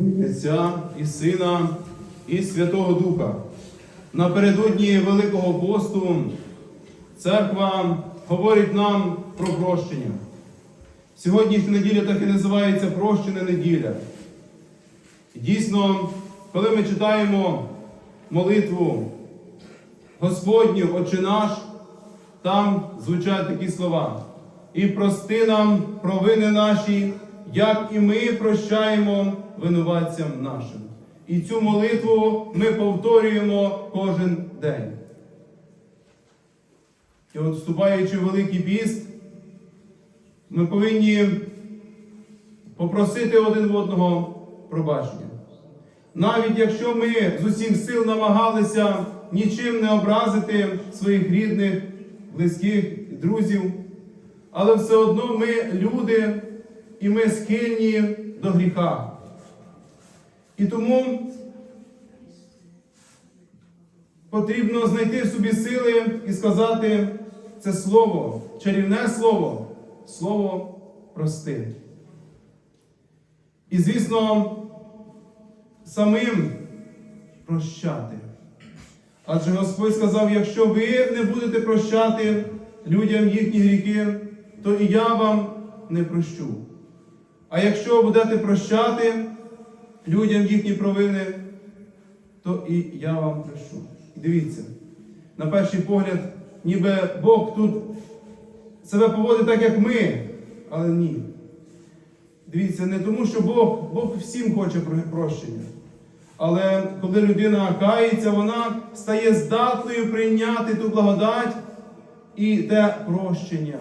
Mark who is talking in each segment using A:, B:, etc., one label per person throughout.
A: Отця і Сина, і Святого Духа. Напередодні Великого посту церква говорить нам про прощення. Сьогоднішня неділя так і називається прощена неділя. І дійсно, коли ми читаємо молитву Господню, Отче наш, там звучать такі слова. І прости нам провини наші, як і ми прощаємо винуватцям нашим. І цю молитву ми повторюємо кожен день. І от вступаючи в Великий піст, ми повинні попросити один в одного пробачення. Навіть якщо ми з усіх сил намагалися нічим не образити своїх рідних, близьких, друзів, але все одно ми люди і ми схильні до гріха. І тому потрібно знайти в собі сили і сказати це слово, чарівне слово, слово прости. І, звісно, самим прощати. Адже Господь сказав, якщо ви не будете прощати людям їхні гріхи, то і я вам не прощу. А якщо будете прощати людям їхні провини, то і я вам прощу. І дивіться, на перший погляд, ніби Бог тут себе поводить так, як ми, але ні. Дивіться, не тому, що Бог, Бог всім хоче прощення. Але коли людина кається, вона стає здатною прийняти ту благодать і те прощення.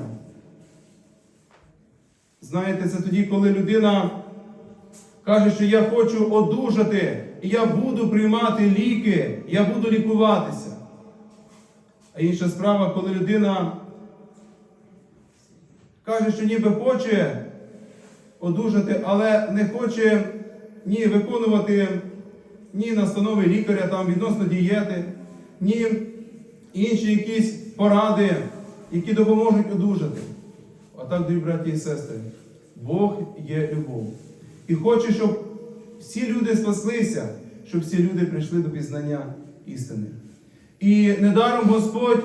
A: Знаєте, це тоді, коли людина каже, що я хочу одужати, і я буду приймати ліки, я буду лікуватися. А інша справа, коли людина каже, що ніби хоче одужати, але не хоче ні виконувати ні настанови лікаря там відносно дієти, ні інші якісь поради, які допоможуть одужати. Отак, дорогі браті і сестри, Бог є любов. І хоче, щоб всі люди спаслися, щоб всі люди прийшли до пізнання істини. І недаром Господь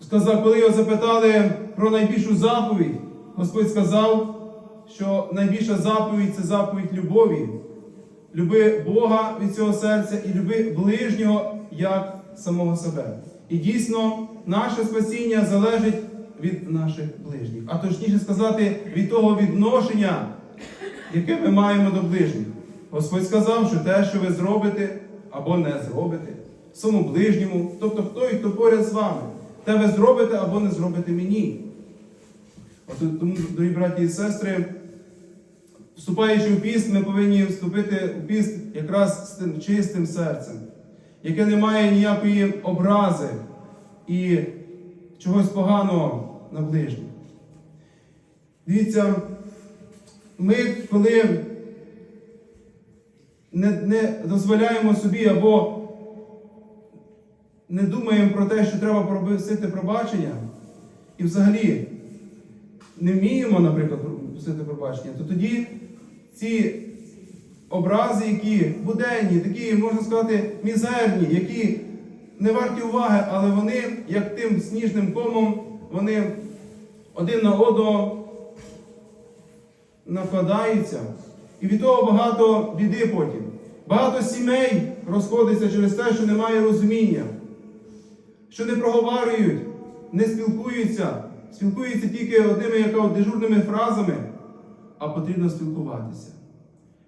A: сказав, коли його запитали про найбільшу заповідь, Господь сказав, що найбільша заповідь це заповідь любові. Люби Бога від цього серця і люби ближнього як самого себе. І дійсно, наше спасіння залежить від наших ближніх. А точніше сказати, від того відношення, яке ми маємо до ближніх. Господь сказав, що те, що ви зробите або не зробите, своєму ближньому, тобто хто і хто поряд з вами, те ви зробите або не зробите мені. От тому, дорогі браті і сестри, вступаючи в піст, ми повинні вступити у піст якраз з тим чистим серцем, яке не має ніякої образи і чогось поганого на ближніх. Дивіться, ми, коли не, не дозволяємо собі або не думаємо про те, що треба просити пробачення, і взагалі не вміємо, наприклад, просити пробачення, то тоді ці образи, які буденні, такі, можна сказати, мізерні, які не варті уваги, але вони, як тим сніжним комом, вони один на одного накладаються. І від того багато біди потім. Багато сімей розходиться через те, що немає розуміння, що не проговорюють, не спілкуються, спілкуються тільки одними як дежурними фразами, а потрібно спілкуватися.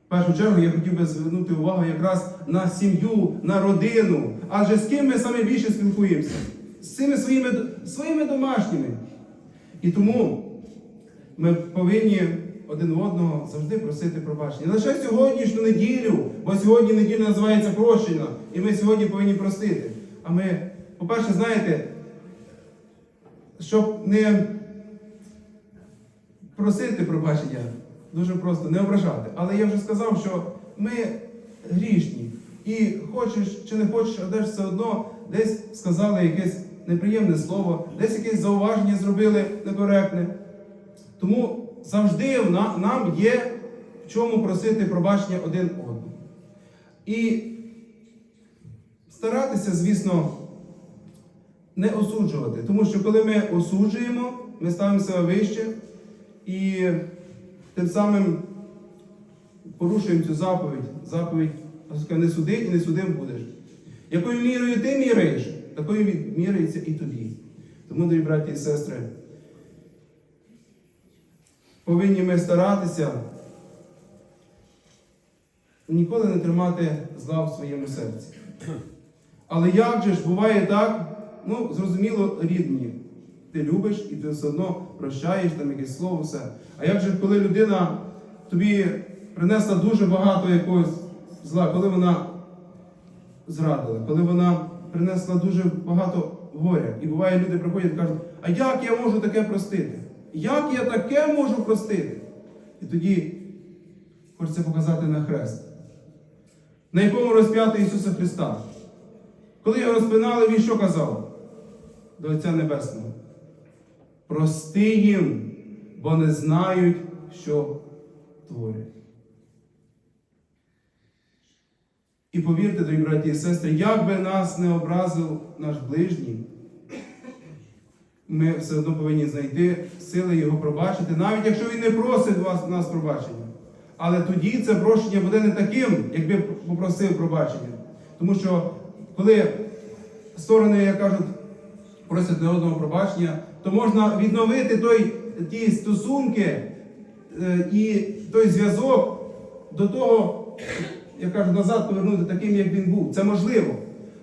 A: В першу чергу я хотів би звернути увагу якраз на сім'ю, на родину. Адже з ким ми саме більше спілкуємося? З цими своїми, своїми домашніми. І тому ми повинні один одного завжди просити пробачення. Не лише сьогоднішню неділю, бо сьогодні неділя називається прощення, і ми сьогодні повинні простити. А ми, по-перше, знаєте, щоб не просити пробачення, дуже просто не ображати. Але я вже сказав, що ми грішні. І хочеш чи не хочеш, а десь все одно десь сказали якесь неприємне слово, десь якесь зауваження зробили некоректне. Тому завжди нам є в чому просити пробачення один одному. І старатися, звісно, не осуджувати. Тому що коли ми осуджуємо, ми ставимо себе вище і тим самим порушуємо цю заповідь. Заповідь не суди і не судим будеш. Якою мірою ти міряєш, такою міряється і тобі. Тому, дорогі браті і сестри, повинні ми старатися ніколи не тримати зла в своєму серці. Але як же ж буває так, ну, зрозуміло, рідні. Ти любиш і ти все одно прощаєш там якесь слово, все. А як же, коли людина тобі принесла дуже багато якогось зла, коли вона зрадила, коли вона принесла дуже багато горя. І буває, люди приходять і кажуть, а як я можу таке простити? Як я таке можу простити? І тоді хочеться показати на хрест, на якому розп'яти Ісуса Христа. Коли його розпинали, він що казав? До Отця Небесного. Прости їм, бо не знають, що творять. І повірте, дорогі браті і сестри, як би нас не образив наш ближній, ми все одно повинні знайти сили його пробачити, навіть якщо він не просить вас, нас пробачення. Але тоді це прощення буде не таким, якби попросив пробачення. Тому що коли сторони, як кажуть, просять не одного пробачення, то можна відновити той, ті стосунки е, і той зв'язок до того, я кажу, назад повернути таким, як він був. Це можливо.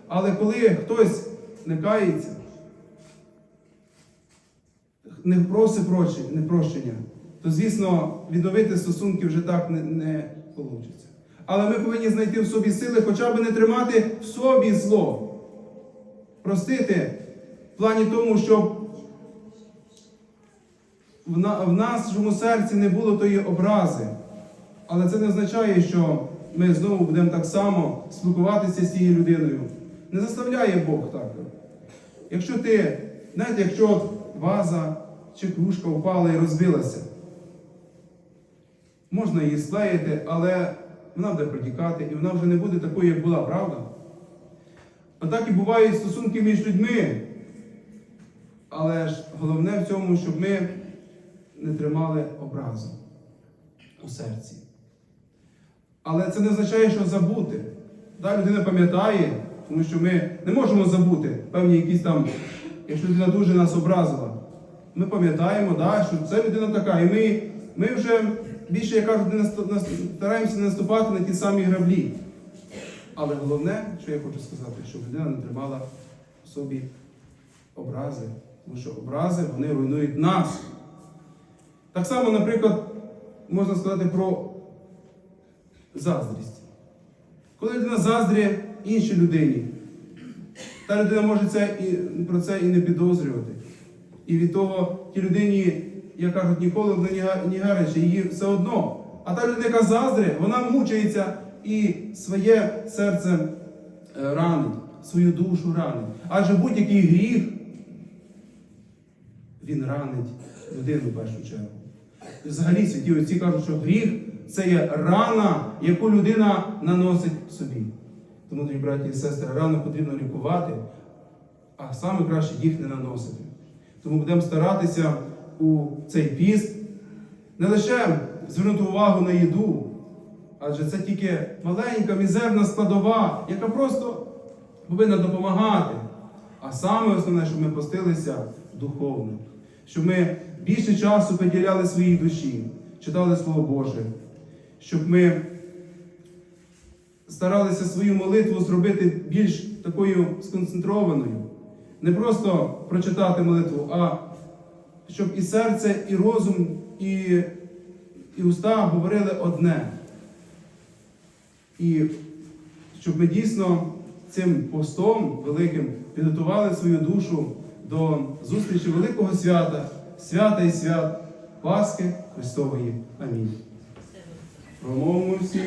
A: Але коли хтось не кається, не просить прощення, то, звісно, відновити стосунки вже так не, не вийде. Але ми повинні знайти в собі сили, хоча б не тримати в собі зло. Простити в плані тому, щоб в, на, в нашому серці не було тої образи. Але це не означає, що ми знову будемо так само спілкуватися з цією людиною. Не заставляє Бог так. Якщо ти, знаєте, якщо ваза чи кружка впала і розбилася, можна її склеїти, але вона буде протікати, і вона вже не буде такою, як була, правда? Отак і бувають стосунки між людьми. Але ж головне в цьому, щоб ми не тримали образу у серці. Але це не означає, що забути. Да, людина пам'ятає, тому що ми не можемо забути певні якісь там, якщо людина дуже нас образила. Ми пам'ятаємо, да, що це людина така. І ми, ми вже більше, як кажуть, не стараємося наступати на ті самі граблі. Але головне, що я хочу сказати, щоб людина не тримала в собі образи. Тому що образи вони руйнують нас. Так само, наприклад, можна сказати про заздрість. Коли людина заздрює іншій людині, та людина може це і, про це і не підозрювати. І від того тій людині, як кажуть, ніколи не гаряче, її все одно. А та людина, яка заздрить, вона мучається і своє серце е, ранить, свою душу ранить. Адже будь-який гріх, він ранить людину в першу чергу. І взагалі святі отці кажуть, що гріх це є рана, яку людина наносить собі. Тому, дорогі браті і сестри, рану потрібно лікувати, а саме краще їх не наносити. Тому будемо старатися у цей піст не лише звернути увагу на їду, адже це тільки маленька мізерна складова, яка просто повинна допомагати. А саме основне, щоб ми постилися духовно, щоб ми більше часу приділяли своїй душі, читали Слово Боже, щоб ми старалися свою молитву зробити більш такою сконцентрованою. Не просто прочитати молитву, а щоб і серце, і розум, і, і уста говорили одне. І щоб ми дійсно цим постом великим підготували свою душу до зустрічі великого свята, свята і свят Пасхи Христової. Амінь. Промовимо всі.